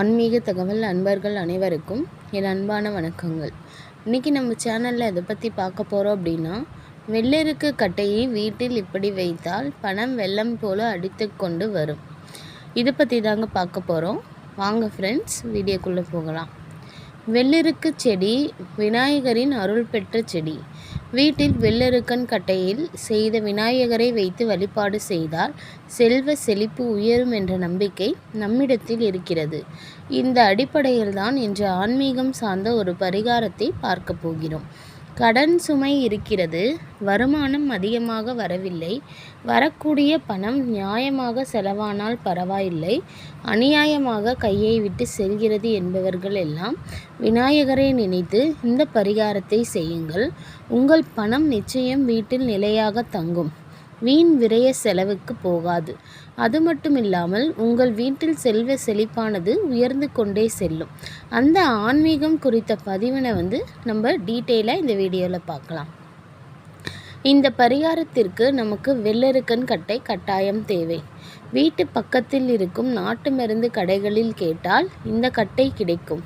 ஆன்மீக தகவல் அன்பர்கள் அனைவருக்கும் என் அன்பான வணக்கங்கள். இன்றைக்கி நம்ம சேனலில் எதை பற்றி பார்க்க போகிறோம் அப்படின்னா வெள்ளெருக்கு கட்டையை வீட்டில் இப்படி வைத்தால் பணம் வெள்ளம் போல அடித்து கொண்டு வரும். இதை பற்றி தாங்க பார்க்க போகிறோம் வாங்க ஃப்ரெண்ட்ஸ் வீடியோக்குள்ளே போகலாம். வெள்ளெருக்கு செடி விநாயகரின் அருள் பெற்ற செடி. வீட்டில் வெள்ளெருக்கன் கட்டையில் செய்த விநாயகரை வைத்து வழிபாடு செய்தால் செல்வ செழிப்பு உயரும் என்ற நம்பிக்கை நம்மிடத்தில் இருக்கிறது. இந்த அடிப்படையில்தான் இன்று ஆன்மீகம் சார்ந்த ஒரு பரிகாரத்தை பார்க்க போகிறோம். கடன் சுமை இருக்கிறது வருமானம் அதிகமாக வரவில்லை வரக்கூடிய பணம் நியாயமாக செலவானால் பரவாயில்லை அநியாயமாக கையை விட்டு செல்கிறது என்பவர்கள் எல்லாம் விநாயகரை நினைத்து இந்த பரிகாரத்தை செய்யுங்கள். உங்கள் பணம் நிச்சயம் வீட்டில் நிலையாக தங்கும். வீண் விரய செலவுக்கு போகாது. அது மட்டும் இல்லாமல் உங்கள் வீட்டில் செல்வ செழிப்பானது உயர்ந்து கொண்டே செல்லும். அந்த ஆன்மீகம் குறித்த பதிவினை வந்து நம்ம டீட்டெயிலாக இந்த வீடியோவில் பார்க்கலாம். இந்த பரிகாரத்திற்கு நமக்கு வெள்ளருக்கன் கட்டை கட்டாயம் தேவை. வீட்டு பக்கத்தில் இருக்கும் நாட்டு மருந்து கடைகளில் கேட்டால் இந்த கட்டை கிடைக்கும்.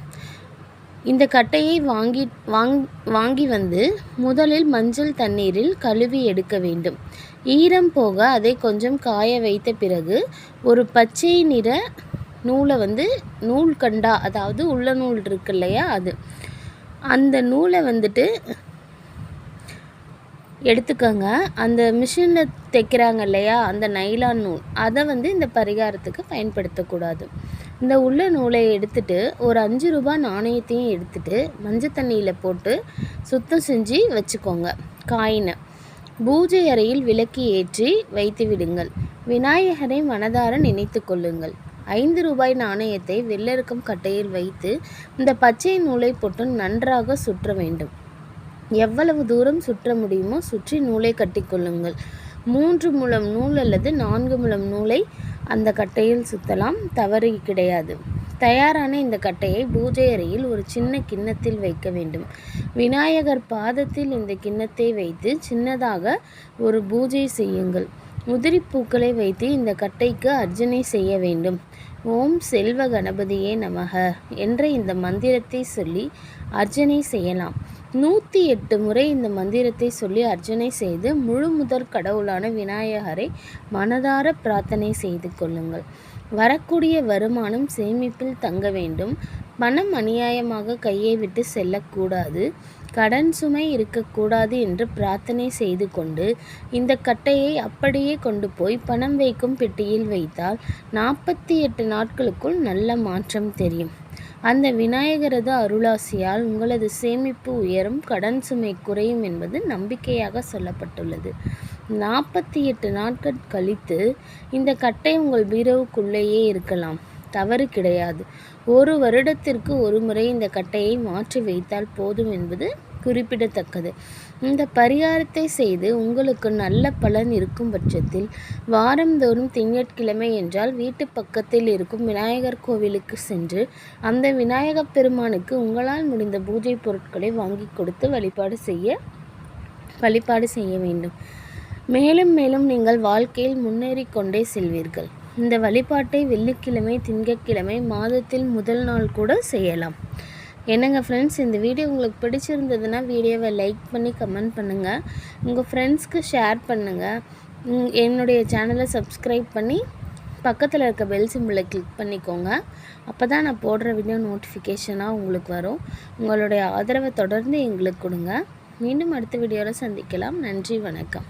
இந்த கட்டையை வாங்கி வாங் வாங்கி வந்து முதலில் மஞ்சள் தண்ணீரில் கழுவி எடுக்க வேண்டும். ஈரம் போக அதை கொஞ்சம் காய வைத்த பிறகு ஒரு பச்சை நிற நூலை வந்து நூல் கண்டா அதாவது உள்ள நூல் இருக்கு இல்லையா அது அந்த நூலை வந்துட்டு எடுத்துக்கோங்க. அந்த மிஷினில் தைக்கிறாங்க இல்லையா அந்த நைலான் நூல் அதை வந்து இந்த பரிகாரத்துக்கு பயன்படுத்தக்கூடாது. இந்த உள்ள நூலை எடுத்துட்டு ஒரு அஞ்சு ரூபாய் நாணயத்தையும் எடுத்துட்டு மஞ்சள் தண்ணியில் போட்டு சுத்தம் செஞ்சு வச்சுக்கோங்க காயினை. பூஜை அறையில் விளக்கு ஏற்றி வைத்து விடுங்கள் விநாயகரை மனதார நினைத்து கொள்ளுங்கள். ஐந்து ரூபாய் நாணயத்தை வெள்ளருக்கும் கட்டையில் வைத்து இந்த பச்சை நூலை போட்டு நன்றாக சுற்ற வேண்டும். எவ்வளவு தூரம் சுற்ற முடியுமோ சுற்றி நூலை கட்டிக்கொள்ளுங்கள் மூன்று முழம் நூல் அல்லது நான்கு முழம் நூலை அந்த கட்டையில் சுற்றலாம் தவறு கிடையாது. தயாரான இந்த கட்டையை பூஜை அறையில் ஒரு சின்ன கிண்ணத்தில் வைக்க வேண்டும். விநாயகர் பாதத்தில் இந்த கிண்ணத்தை வைத்து சின்னதாக ஒரு பூஜை செய்யுங்கள். உதிரி பூக்களை வைத்து இந்த கட்டைக்கு அர்ச்சனை செய்ய வேண்டும். ஓம் செல்வ கணபதியே நமக என்ற இந்த மந்திரத்தை சொல்லி அர்ச்சனை செய்யலாம். நூற்றி எட்டு முறை இந்த மந்திரத்தை சொல்லி அர்ச்சனை செய்து முழு முதற் கடவுளான விநாயகரை மனதார பிரார்த்தனை செய்து கொள்ளுங்கள். வரக்கூடிய வருமானம் சேமிப்பில் தங்க வேண்டும். பணம் அநியாயமாக கையை விட்டு செல்லக்கூடாது. கடன் சுமை இருக்கக்கூடாது என்று பிரார்த்தனை செய்து கொண்டு இந்த கட்டையை அப்படியே கொண்டு போய் பணம் வைக்கும் பெட்டியில் வைத்தால் நாற்பத்தி எட்டு நாட்களுக்குள் நல்ல மாற்றம் தெரியும். அந்த விநாயகரது அருளாசியால் உங்களது சேமிப்பு உயரும் கடன் சுமை குறையும் என்பது நம்பிக்கையாக சொல்லப்பட்டுள்ளது. நாற்பத்தி எட்டு நாட்கள் கழித்து இந்த கட்டை உங்கள் பீரோவுக்குள்ளேயே இருக்கலாம். தவறு கிடையாது. ஒரு வருடத்திற்கு ஒரு முறை இந்த கட்டையை மாற்றி வைத்தால் போதும் என்பது குறிப்பிடத்தக்கது. இந்த பரிகாரத்தை செய்து உங்களுக்கு நல்ல பலன் இருக்கும் பட்சத்தில் வாரந்தோறும் திங்கட்கிழமை என்றால் வீட்டு பக்கத்தில் இருக்கும் விநாயகர் கோவிலுக்கு சென்று அந்த விநாயகப் பெருமானுக்கு உங்களால் முடிந்த பூஜை பொருட்களை வாங்கி கொடுத்து வழிபாடு செய்ய வழிபாடு செய்ய வேண்டும். மேலும் மேலும் நீங்கள் வாழ்க்கையில் முன்னேறி கொண்டே செல்வீர்கள். இந்த வழிபாட்டை வெள்ளிக்கிழமை திங்கட்கிழமை மாதத்தில் முதல் நாள் கூட செய்யலாம். என்னங்க ஃப்ரெண்ட்ஸ் இந்த வீடியோ உங்களுக்கு பிடிச்சிருந்ததுன்னா வீடியோவை லைக் பண்ணி கமெண்ட் பண்ணுங்கள் உங்கள் ஃப்ரெண்ட்ஸ்க்கு ஷேர் பண்ணுங்கள் என்னுடைய சேனலை சப்ஸ்கிரைப் பண்ணி பக்கத்தில் இருக்க பெல் சிம்பிளை கிளிக் பண்ணிக்கோங்க. அப்போ தான் நான் போடுற வீடியோ நோட்டிஃபிகேஷனாக உங்களுக்கு வரும். உங்களுடைய ஆதரவை தொடர்ந்து எங்களுக்கு கொடுங்க. மீண்டும் அடுத்த வீடியோவில் சந்திக்கலாம். நன்றி வணக்கம்.